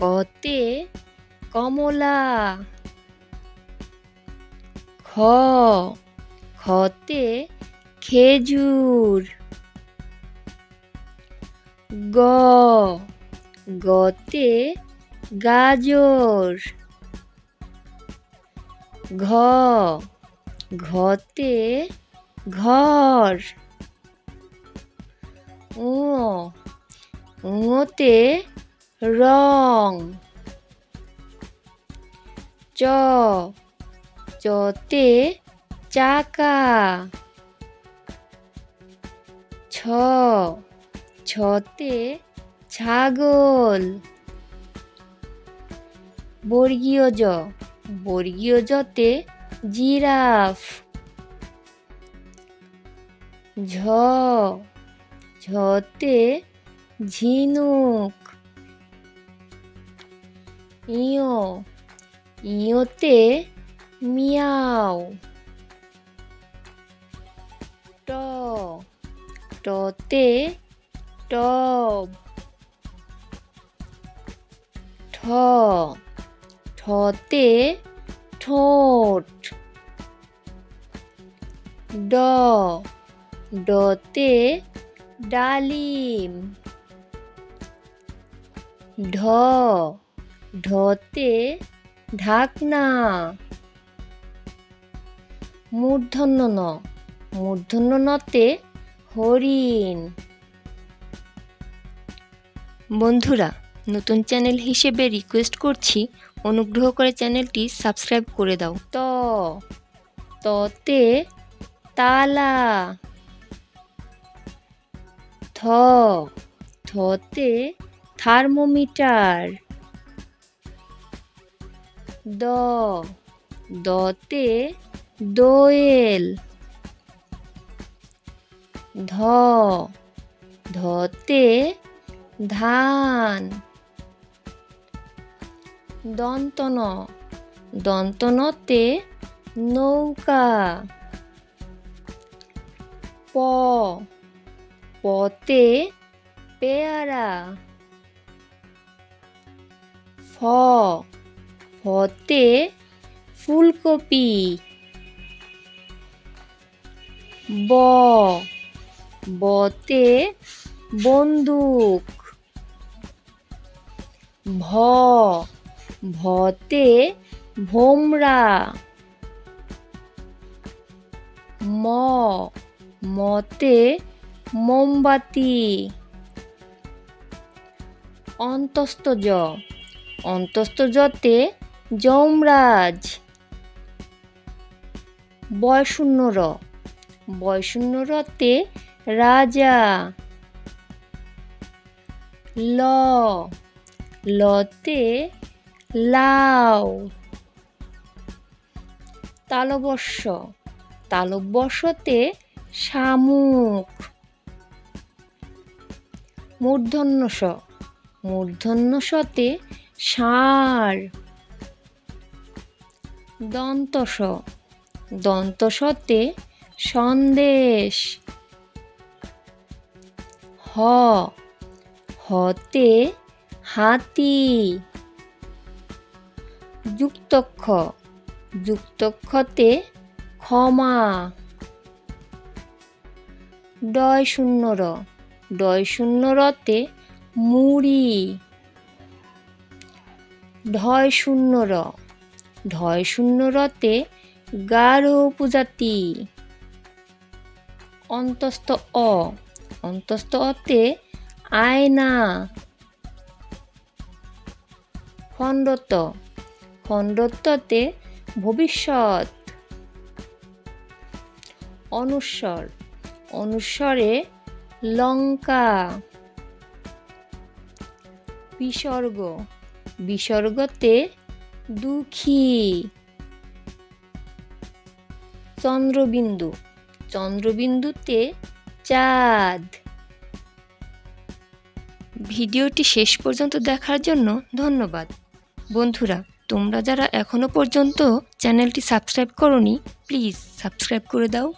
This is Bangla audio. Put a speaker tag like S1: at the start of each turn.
S1: কতে কমলা। খ খতে খেজুর। গ গতে গাজর। ঘ ঘতে ঘর। উ উঁতে রং। চ চতে চাকা। ছ, ছতে ছাগল। বর্গীয় জ, বর্গীয় জতে জিরাফ। ঝ, ঝতে ঝিনুক। ইয় ইয়তে মিয়াও ট টতে টব ঠ ঠতে ঠোঁট ড ডতে ডালিম ঢ ঢতে ঢাকনা। মূর্ধন্য ন মূর্ধন্য নতে হরিণ। বন্ধুরা, নতুন চ্যানেল হিসেবে রিকোয়েস্ট করছি, অনুগ্রহ করে চ্যানেলটি সাবস্ক্রাইব করে দাও। ত। ততে তালা। থ থতে থার্মোমিটার। দ দতে দোয়েল। ধ ধতে ধান। দন্তন দন্তনতে নৌকা। প পতে পেয়ারা। ফ ফতে ফুলকপি। ব। বতে বন্দুক। ভ। ভতে ভোমরা। ম। মতে মোমবাতি। অন্তস্থ জ। অন্তস্থ যমরাজ। বয়শূন্য র বয়শূন্য রতে রাজা। ল। লতে লাউ তালবস্য তালবস্যতে শামুক। মূর্ধন্য স মূর্ধন্য সতে ষাঁড়। দন্তস। দন্তসতে সন্দেশ। হ। হতে হাতি। যুক্তক্ষ। যুক্তক্ষতে ক্ষমা। ডয় শূন্য র ডয় শূন্য রতে মুড়ি। ঢয় শূন্য র ঢয় শূন্য রতে গাঢ় উপজাতি। অন্তস্থ অ, অন্তস্থ অতে আয়না। খণ্ডত খণ্ডত্বতে ভবিষ্যৎ। অনুস্বর, অনুস্বরে লঙ্কা। বিসর্গ, বিসর্গতে দুঃখী। চন্দ্রবিন্দু। চন্দ্রবিন্দুতে চাঁদ। ভিডিওটি শেষ পর্যন্ত দেখার জন্য ধন্যবাদ। বন্ধুরা, তোমরা যারা এখনও পর্যন্ত চ্যানেলটি সাবস্ক্রাইব করনি, প্লিজ সাবস্ক্রাইব করে দাও।